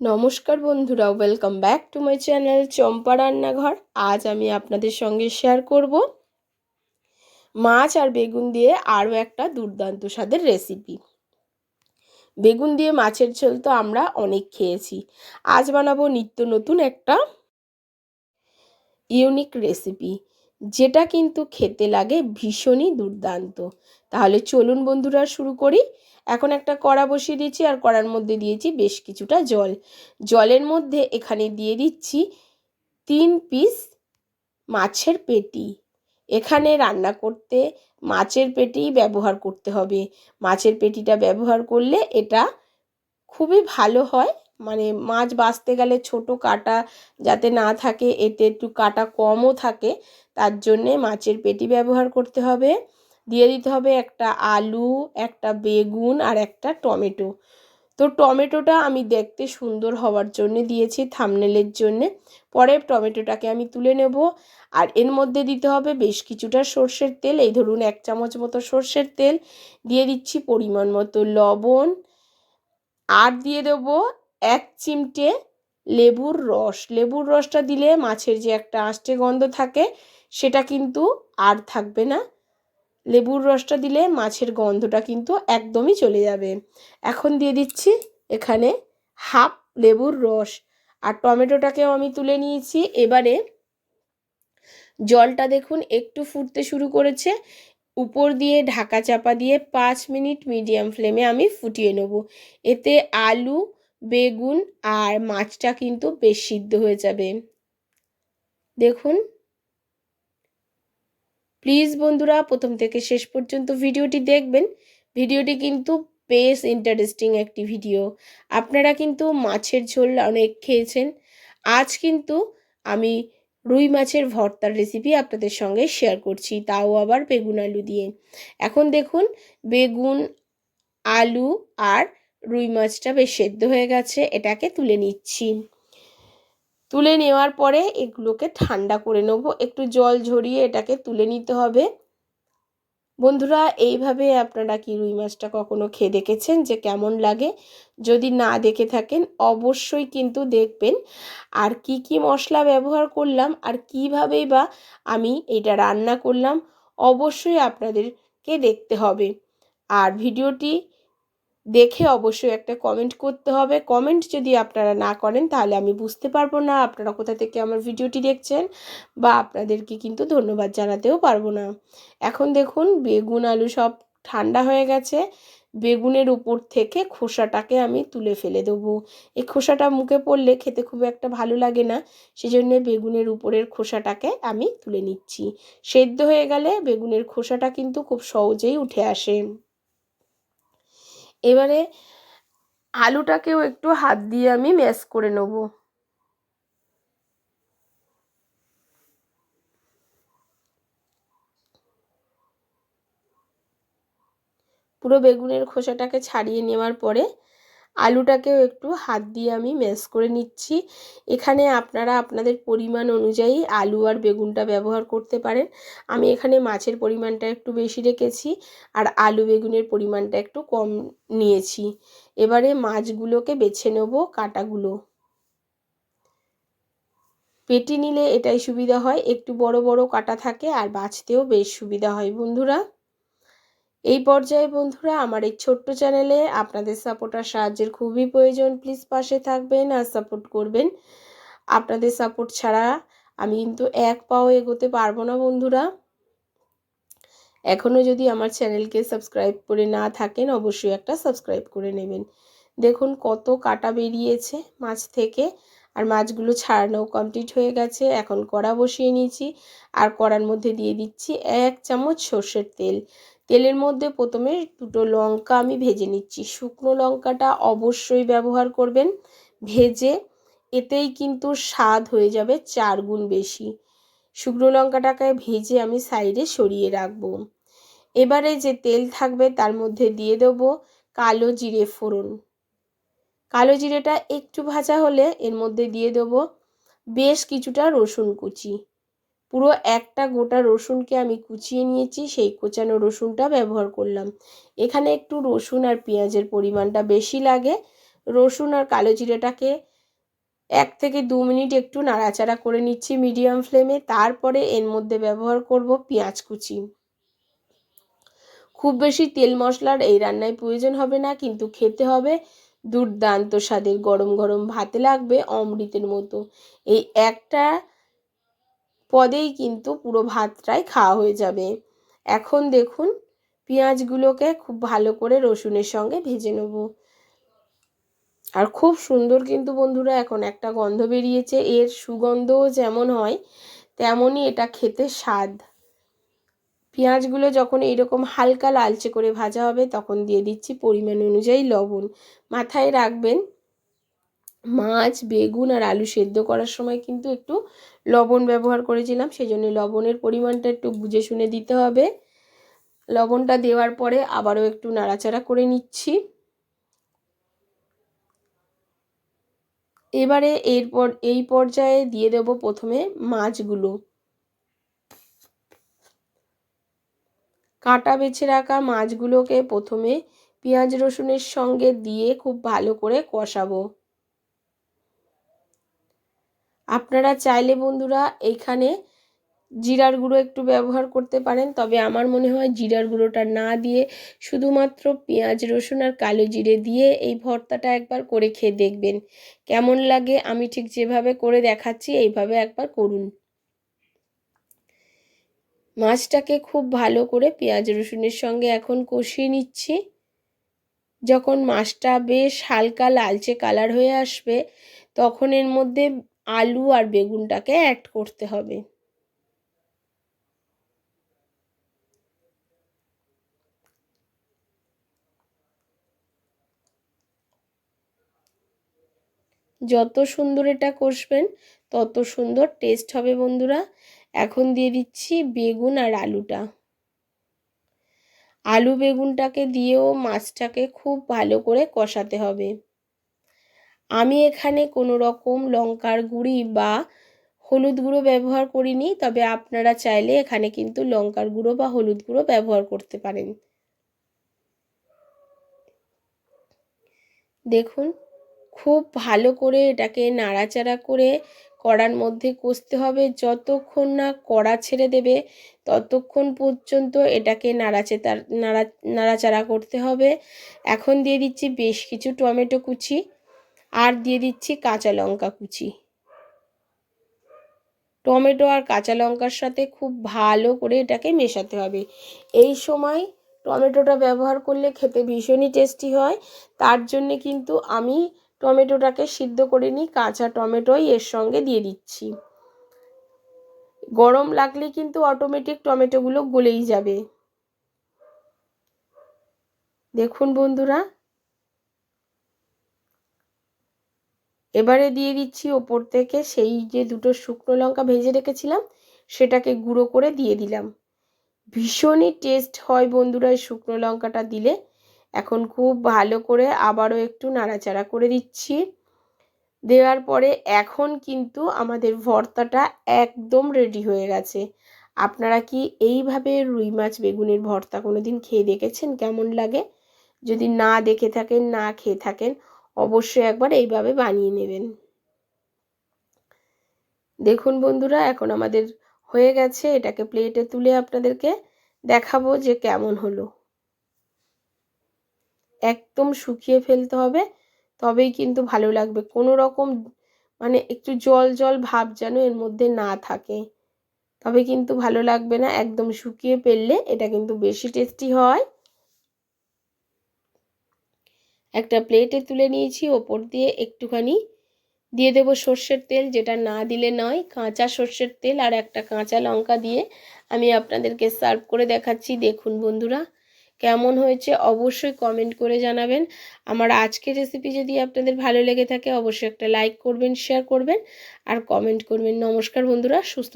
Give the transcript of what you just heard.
নমস্কার বন্ধুরা welcome back to my channel Champa রান্নাঘর। আজ আমি আপনাদের সঙ্গে শেয়ার করব মাছ আর বেগুন দিয়ে আরও একটা দুর্দান্ত স্বাদের রেসিপি বেগুন দিয়ে মাছের ঝোল তো আমরা অনেক খেয়েছি। আজ বানাবো নিত্য নতুন একটা ইউনিক রেসিপি যেটা কিন্তু খেতে লাগে ভীষণই দুর্দান্ত। তাহলে চলুন বন্ধুরা, শুরু করি। এখন একটা কড়া বসিয়ে দিয়েছি আর কড়ার মধ্যে দিয়েছি বেশ কিছুটা জল। জলের মধ্যে এখানে দিয়ে দিচ্ছি তিন পিস মাছের পেটি। এখানে রান্না করতে মাছের পেটি ব্যবহার করতে হবে। মাছের পেটিটা ব্যবহার করলে এটা খুবই ভালো হয়। মানে মাছ বাঁচতে গেলে ছোট কাটা যাতে না থাকে, এতে একটু কাটা কমও থাকে, তার জন্যে মাছের পেটি ব্যবহার করতে হবে। দিয়ে দিতে হবে একটা আলু, একটা বেগুন আর একটা টমেটো। তো টমেটোটা আমি দেখতে সুন্দর হওয়ার জন্য দিয়েছি থামনেলের জন্যে। পরে টমেটোটাকে আমি তুলে নেব আর এর মধ্যে দিতে হবে বেশ কিছুটা সর্ষের তেল। এই ধরুন এক চামচ মতো সর্ষের তেল। দিয়ে দিচ্ছি পরিমাণ মতো লবণ। আর দিয়ে দেব এক চিমটে লেবুর রস। লেবুর রসটা দিলে মাছের যে একটা আষ্টে গন্ধ থাকে, সেটা কিন্তু আর থাকবে না। লেবুর রসটা দিলে মাছের গন্ধটা কিন্তু একদমই চলে যাবে। এখন দিয়ে দিচ্ছি এখানে হাফ লেবুর রস। আর টমেটোটাকেও আমি তুলে নিয়েছি। এবারে জলটা দেখুন একটু ফুটতে শুরু করেছে। উপর দিয়ে ঢাকা চাপা দিয়ে পাঁচ মিনিট মিডিয়াম ফ্লেমে আমি ফুটিয়ে নেব। এতে আলু, বেগুন আর মাছটা কিন্তু বেশ সিদ্ধ হয়ে যাবে। দেখুন প্লিজ বন্ধুরা, প্রথম থেকে শেষ পর্যন্ত ভিডিওটি দেখবেন। ভিডিওটি কিন্তু বেশ ইন্টারেস্টিং একটি ভিডিও আপনারা কিন্তু মাছের ঝোল অনেক খেয়েছেন। আজ কিন্তু আমি রুই মাছের ভর্তার রেসিপি আপনাদের সঙ্গে শেয়ার করছি, তাও আবার বেগুন আলু দিয়ে। এখন দেখুন, বেগুন, আলু আর রুই মাছটা বেশ সেদ্ধ হয়ে গেছে, এটাকে তুলে নিচ্ছি। তুলে নেওয়ার পরে এগুলোকে ঠান্ডা করে নেব। একটু জল ঝরিয়ে এটাকে তুলে নিতে হবে। বন্ধুরা, এইভাবে আপনারা কি রুই মাছটা কখনো খেয়ে দেখেছেন? যে কেমন লাগে? যদি না দেখে থাকেন, অবশ্যই কিন্তু দেখবেন। আর কি কি মশলা ব্যবহার করলাম? আর কিভাবেই বা আমি এটা রান্না করলাম? অবশ্যই আপনাদেরকে দেখতে হবে। আর ভিডিওটি দেখে অবশ্যই একটা কমেন্ট করতে হবে। কমেন্ট যদি আপনারা না করেন, তাহলে আমি বুঝতে পারব না আপনারা কোথা থেকে আমার ভিডিওটি দেখছেন বা আপনাদেরকে কিন্তু ধন্যবাদ জানাতেও পারব না। এখন দেখুন, বেগুন, আলু সব ঠান্ডা হয়ে গেছে। বেগুনের উপর থেকে খোসাটাকে আমি তুলে ফেলে দেবো। এই খোসাটা মুখে পড়লে খেতে খুব একটা ভালো লাগে না, সেজন্য বেগুনের উপরের খোসাটাকে আমি তুলে নিচ্ছি। সেদ্ধ হয়ে গেলে বেগুনের খোসাটা কিন্তু খুব সহজেই উঠে আসে। এবারে আলুটাকেও একটু হাত দিয়ে আমি ম্যাশ করে নেব। পুরো বেগুনের খোসাটাকে ছাড়িয়ে নেওয়ার পরে আলুটাকেও একটু হাত দিয়ে আমি ম্যাশ করে নিচ্ছি। এখানে আপনারা আপনাদের পরিমাণ অনুযায়ী আলু আর বেগুনটা ব্যবহার করতে পারেন। আমি এখানে মাছের পরিমাণটা একটু বেশি রেখেছি আর আলু বেগুনের পরিমাণটা একটু কম নিয়েছি। এবারে মাছগুলোকে বেছে নেব কাটাগুলো। পেটি নিলে এটাই সুবিধা হয়। একটু বড় বড় কাটা থাকে আর বাছতেও বেশ সুবিধা হয়, বন্ধুরা। এই পর্যায়ে বন্ধুরা আমার এই ছোট্ট চ্যানেলে আপনাদের সাপোর্ট আর সাহায্যের খুবই প্রয়োজন। প্লিজ পাশে থাকবেন আর সাপোর্ট করবেন। আপনাদের সাপোর্ট ছাড়া আমি কিন্তু এক পাও এগোতে পারব না বন্ধুরা। এখনও যদি আমার চ্যানেলকে সাবস্ক্রাইব করে না থাকেন, অবশ্যই একটা সাবস্ক্রাইব করে নেবেন। দেখুন কত কাটা বেরিয়েছে মাছ থেকে। আর মাছগুলো ছাড়ানো কমপ্লিট হয়ে গেছে। এখন কড়া বসিয়ে নিয়েছি। আর কড়ার মধ্যে দিয়ে দিচ্ছি এক চামচ সর্ষের তেল। তেলের মধ্যে প্রথমে দুটো লঙ্কা আমি ভেজে নিচ্ছি। শুকনো লঙ্কাটা অবশ্যই ব্যবহার করবেন। ভেজে এতেই কিন্তু স্বাদ হয়ে যাবে চার গুণ বেশি। শুকনো লঙ্কাটাকে ভেজে আমি সাইডে সরিয়ে রাখব। এবারে যে তেল থাকবে তার মধ্যে দিয়ে দেবো কালো জিরে ফোড়ন। কালো জিরেটা একটু ভাজা হলে এর মধ্যে দিয়ে দেবো বেশ কিছুটা রসুন কুচি। পুরো একটা গোটা রসুনকে আমি কুচিয়ে নিয়েছি, সেই কোচানো রসুনটা ব্যবহার করলাম। এখানে একটু রসুন আর পেঁয়াজের পরিমাণটা বেশি লাগে। রসুন আর কালো জিরেটাকে এক থেকে দু মিনিট একটু নাড়াচাড়া করে নিচ্ছি মিডিয়াম ফ্লেমে, তারপরে এর মধ্যে ব্যবহার করব পেঁয়াজ কুচি। খুব বেশি তেল মশলার এই রান্নায় প্রয়োজন হবে না, কিন্তু খেতে হবে। দুর্দান্ত স্বাদের গরম গরম ভাতে লাগবে অমৃতের মতো। এই একটা পদেই কিন্তু পুরো ভাতটাই খাওয়া হয়ে যাবে। এখন দেখুন, পেঁয়াজগুলোকে খুব ভালো করে রসুনের সঙ্গে ভেজে নেব। আর খুব সুন্দর কিন্তু বন্ধুরা এখন একটা গন্ধ বেরিয়েছে, এর সুগন্ধও যেমন হয়, তেমনই এটা খেতে স্বাদ। পেঁয়াজগুলো যখন এইরকম হালকা লালচে করে ভাজা হবে, তখন দিয়ে দিচ্ছি পরিমাণ অনুযায়ী লবণ। মাথায় রাখবেন মাছ, বেগুন আর আলু সেদ্ধ করার সময় কিন্তু একটু লবণ ব্যবহার করেছিলাম। সেই জন্য লবণের পরিমাণটা একটু বুঝে শুনে দিতে হবে। লবণটা দেওয়ার পরে আবারও একটু নাড়াচাড়া করে নিচ্ছি। এবারে এরপর, এই পর্যায়ে দিয়ে দেব প্রথমে মাছগুলো। কাঁটা বেছে রাখা মাছগুলোকে প্রথমে পেঁয়াজ রসুনের সঙ্গে দিয়ে খুব ভালো করে কষাবো। আপনারা চাইলে বন্ধুরা এখানে জিরার গুঁড়ো একটু ব্যবহার করতে পারেন, তবে আমার মনে হয় জিরার গুঁড়োটা না দিয়ে শুধুমাত্র পেঁয়াজ, রসুন আর কালো জিরে দিয়ে এই ভর্তাটা একবার করে খেয়ে দেখবেন। কেমন লাগে আমি ঠিক যেভাবে করে দেখাচ্ছি, এইভাবে একবার করুন। মাছটাকে খুব ভালো করে পেঁয়াজ, রসুনের সঙ্গে এখন কষিয়ে নিচ্ছি। যখন মাছটা বেশ হালকা লালচে কালার হয়ে আসবে, তখন এর মধ্যে আলু আর বেগুনটাকে অ্যাড করতে হবে। যত সুন্দর এটা কষবেন, তত সুন্দর টেস্ট হবে বন্ধুরা। এখন দিয়ে দিচ্ছি বেগুন আর আলুটা। আলু বেগুনটাকে দিয়েও মাছটাকে খুব ভালো করে কষাতে হবে। আমি এখানে কোনো রকম লঙ্কার গুঁড়ি বা হলুদ গুঁড়ো ব্যবহার করিনি, তবে আপনারা চাইলে এখানে কিন্তু লঙ্কার গুঁড়ো বা হলুদ গুঁড়ো ব্যবহার করতে পারেন। দেখুন, খুব ভালো করে এটাকে নাড়াচাড়া করে কড়ার মধ্যে কষতে হবে। যতক্ষণ না কড়া ছেড়ে দেবে, ততক্ষণ পর্যন্ত এটাকে নাড়াচে নাড়া, নাড়াচাড়া করতে হবে। এখন দিয়ে দিচ্ছি বেশ কিছু টমেটো কুচি। আর দিয়ে দিচ্ছি কাঁচা লঙ্কা কুচি। টমেটো আর কাঁচা লঙ্কার সাথে খুব ভালো করে এটাকে মেশাতে হবে। এই সময় টমেটোটা ব্যবহার করলে খেতে ভীষণই টেস্টি হয়। তার জন্যে কিন্তু আমি টমেটোটাকে সিদ্ধ করে নিই, কাঁচা টমেটোই এর সঙ্গে দিয়ে দিচ্ছি। গরম লাগলে কিন্তু অটোমেটিক টমেটোগুলো গলেই যাবে। দেখুন বন্ধুরা এবারে দিয়ে দিচ্ছি ওপর থেকে সেই যে দুটো শুকনো লঙ্কা ভেজে রেখেছিলাম, সেটাকে গুঁড়ো করে দিয়ে দিলাম। ভীষণই টেস্ট হয় বন্ধুরা এই শুকনো লঙ্কাটা দিলে। এখন খুব ভালো করে আবারও একটু নাড়াচাড়া করে দিচ্ছি। দেওয়ার পরে এখন কিন্তু আমাদের ভর্তাটা একদম রেডি হয়ে গেছে। আপনারা কি এইভাবে রুই মাছ বেগুনের ভর্তা কোনো দিন খেয়ে দেখেছেন? কেমন লাগে? যদি না দেখে থাকেন, না খেয়ে থাকেন অবশ্যই একবার এইভাবে বানিয়ে নেবেন। দেখুন বন্ধুরা, এখন আমাদের হয়ে গেছে। এটাকে প্লেটে তুলে আপনাদেরকে দেখাবো যে কেমন হলো। একদম শুকিয়ে ফেলতে হবে, তবেই কিন্তু ভালো লাগবে। কোনো রকম মানে একটু জল জল ভাব যেন এর মধ্যে না থাকে। তবে কিন্তু ভালো লাগবে না। একদম শুকিয়ে ফেললে এটা কিন্তু বেশি টেস্টি হয়। একটা প্লেটে তুলে নিয়েছি, ওপর দিয়ে একটুখানি দিয়ে দেবো সর্ষের তেল, যেটা না দিলে নয়, কাঁচা সর্ষের তেল আর একটা কাঁচা লঙ্কা দিয়ে আমি আপনাদেরকে সার্ভ করে দেখাচ্ছি। দেখুন বন্ধুরা, কেমন হয়েছে অবশ্যই কমেন্ট করে জানাবেন। আমার আজকের রেসিপি যদি আপনাদের ভালো লেগে থাকে, অবশ্যই একটা লাইক করবেন শেয়ার করবেন আর কমেন্ট করবেন। নমস্কার বন্ধুরা, সুস্থ